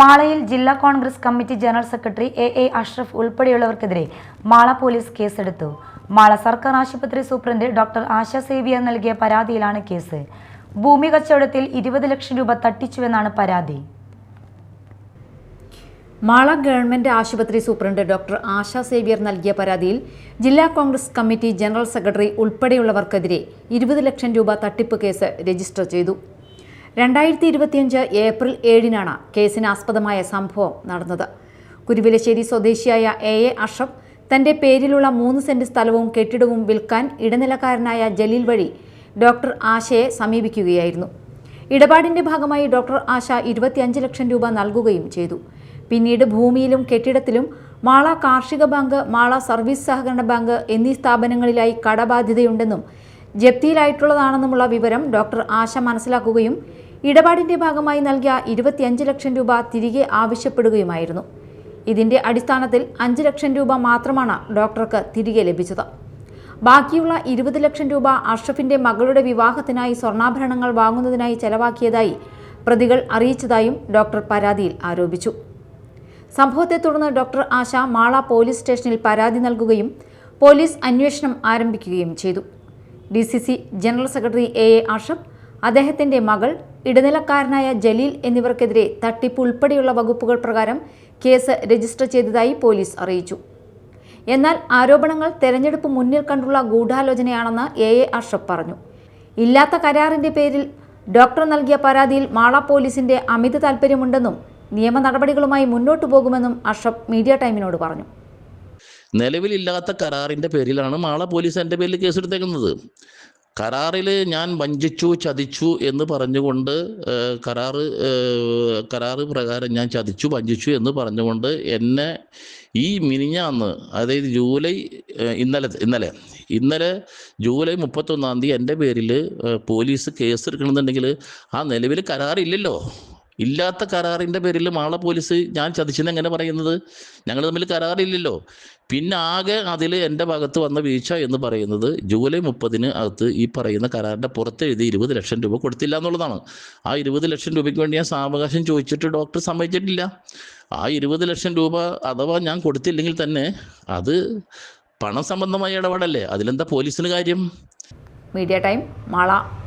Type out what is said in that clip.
മാളയിൽ ജില്ലാ Congress committee general secretary A A Ashraf ഉൾപ്പെടെയുള്ളവർക്കെതിരെ Mala police കേസെടുത്തു. മാള സർക്കാർ ആശുപത്രി സൂപ്രണ്ട് ഡോക്ടർ ആശ സേവിയ നൽകിയ പരാതിയിലാണ് കേസ്. ഭൂമി കച്ചവടത്തിൽ ഇരുപത് ലക്ഷം രൂപ തട്ടിച്ചുവെന്നാണ് പരാതി. മാള ഗവൺമെന്റ് ആശുപത്രി സൂപ്രണ്ട് ഡോക്ടർ ആശ സേവ്യർ നൽകിയ പരാതിയിൽ ജില്ലാ കോൺഗ്രസ് കമ്മിറ്റി ജനറൽ സെക്രട്ടറി ഉൾപ്പെടെയുള്ളവർക്കെതിരെ ഇരുപത് ലക്ഷം രൂപ തട്ടിപ്പ് കേസ് രജിസ്റ്റർ ചെയ്തു. രണ്ടായിരത്തി ഇരുപത്തിയഞ്ച് ഏപ്രിൽ ഏഴിനാണ് കേസിന് ആസ്പദമായ സംഭവം നടന്നത്. കുരുവിലശ്ശേരി സ്വദേശിയായ എ എ അഷഫ് തന്റെ പേരിലുള്ള മൂന്ന് സെന്റ് സ്ഥലവും കെട്ടിടവും വിൽക്കാൻ ഇടനിലക്കാരനായ ജലീൽ വഴി ഡോക്ടർ ആശയെ സമീപിക്കുകയായിരുന്നു. ഇടപാടിന്റെ ഭാഗമായി ഡോക്ടർ ആശ ഇരുപത്തിയഞ്ച് ലക്ഷം രൂപ നൽകുകയും ചെയ്തു. പിന്നീട് ഭൂമിയിലും കെട്ടിടത്തിലും മാള കാർഷിക ബാങ്ക് മാള സർവീസ് സഹകരണ ബാങ്ക് എന്നീ സ്ഥാപനങ്ങളിലായി കടബാധ്യതയുണ്ടെന്നും ജപ്തിയിലായിട്ടുള്ളതാണെന്നുമുള്ള വിവരം ഡോക്ടർ ആശ മനസ്സിലാക്കുകയും ഇടപാടിന്റെ ഭാഗമായി നൽകിയ ഇരുപത്തിയഞ്ച് ലക്ഷം രൂപ തിരികെ ആവശ്യപ്പെടുകയുമായിരുന്നു. ഇതിന്റെ അടിസ്ഥാനത്തിൽ അഞ്ച് ലക്ഷം രൂപ മാത്രമാണ് ഡോക്ടർക്ക് തിരികെ ലഭിച്ചത്. ബാക്കിയുള്ള ഇരുപത് ലക്ഷം രൂപ അഷ്റഫിന്റെ മകളുടെ വിവാഹത്തിനായി സ്വർണാഭരണങ്ങൾ വാങ്ങുന്നതിനായി ചെലവാക്കിയതായി പ്രതികൾ അറിയിച്ചതായും ഡോക്ടർ പരാതിയിൽ ആരോപിച്ചു. സംഭവത്തെ തുടർന്ന് ഡോക്ടർ ആശ മാള പോലീസ് സ്റ്റേഷനിൽ പരാതി നൽകുകയും പോലീസ് അന്വേഷണം ആരംഭിക്കുകയും ചെയ്തു. D general secretary A A Ashraf അദ്ദേഹത്തിന്റെ മകൾ ഇടനിലക്കാരനായ ജലീൽ എന്നിവർക്കെതിരെ തട്ടിപ്പ് ഉൾപ്പെടെയുള്ള വകുപ്പുകൾ പ്രകാരം കേസ് രജിസ്റ്റർ ചെയ്തതായി പോലീസ് അറിയിച്ചു. എന്നാൽ ആരോപണങ്ങൾ തെരഞ്ഞെടുപ്പ് മുന്നിൽ കണ്ടുള്ള ഗൂഢാലോചനയാണെന്ന് എ എ അഷ്റഫ് പറഞ്ഞു. ഇല്ലാത്ത കരാറിന്റെ പേരിൽ ഡോക്ടർ നൽകിയ പരാതിയിൽ മാള പോലീസിന്റെ അമിത താൽപ്പര്യമുണ്ടെന്നും നിയമ നടപടികളുമായി മുന്നോട്ടു പോകുമെന്നും അഷ്റഫ് മീഡിയ ടൈമിനോട് പറഞ്ഞു. നിലവിലില്ലാത്ത കരാറിന്റെ പേരിലാണ് മാള പോലീസ് എന്റെ പേരിൽ കേസെടുത്തേക്കുന്നത്. കരാറിൽ ഞാൻ വഞ്ചിച്ചു ചതിച്ചു എന്ന് പറഞ്ഞുകൊണ്ട് കരാറ് കരാറ് പ്രകാരം ഞാൻ ചതിച്ചു വഞ്ചിച്ചു എന്ന് പറഞ്ഞുകൊണ്ട് എന്നെ ഈ മിനിഞ്ഞാന്ന് അതായത് ജൂലൈ ഇന്നലെ ഇന്നലെ ഇന്നലെ ജൂലൈ മുപ്പത്തൊന്നാം തീയതി എന്റെ പേരിൽ പോലീസ് കേസ് എടുക്കണമെന്നുണ്ടെങ്കിൽ ആ നിലവിൽ കരാറില്ലല്ലോ. ഇല്ലാത്ത കരാറിന്റെ പേരിൽ മാള പോലീസ് ഞാൻ ചതിച്ചെന്ന് എങ്ങനെ പറയുന്നത്? ഞങ്ങൾ തമ്മിൽ കരാറില്ലല്ലോ. പിന്നെ ആകെ അതിൽ എന്റെ ഭാഗത്ത് വന്ന വീഴ്ച എന്ന് പറയുന്നത് ജൂലൈ മുപ്പതിന് അകത്ത് ഈ പറയുന്ന കരാറിന്റെ പുറത്ത് എഴുതി ഇരുപത് ലക്ഷം രൂപ കൊടുത്തില്ല എന്നുള്ളതാണ്. ആ ഇരുപത് ലക്ഷം രൂപയ്ക്ക് വേണ്ടി ഞാൻ സാവകാശം ചോദിച്ചിട്ട് ഡോക്ടർ സമ്മതിച്ചിട്ടില്ല. ആ ഇരുപത് ലക്ഷം രൂപ അഥവാ ഞാൻ കൊടുത്തില്ലെങ്കിൽ തന്നെ അത് പണം സംബന്ധമായ ഇടപാടല്ലേ? അതിലെന്താ പോലീസിന് കാര്യം? Media time Mala.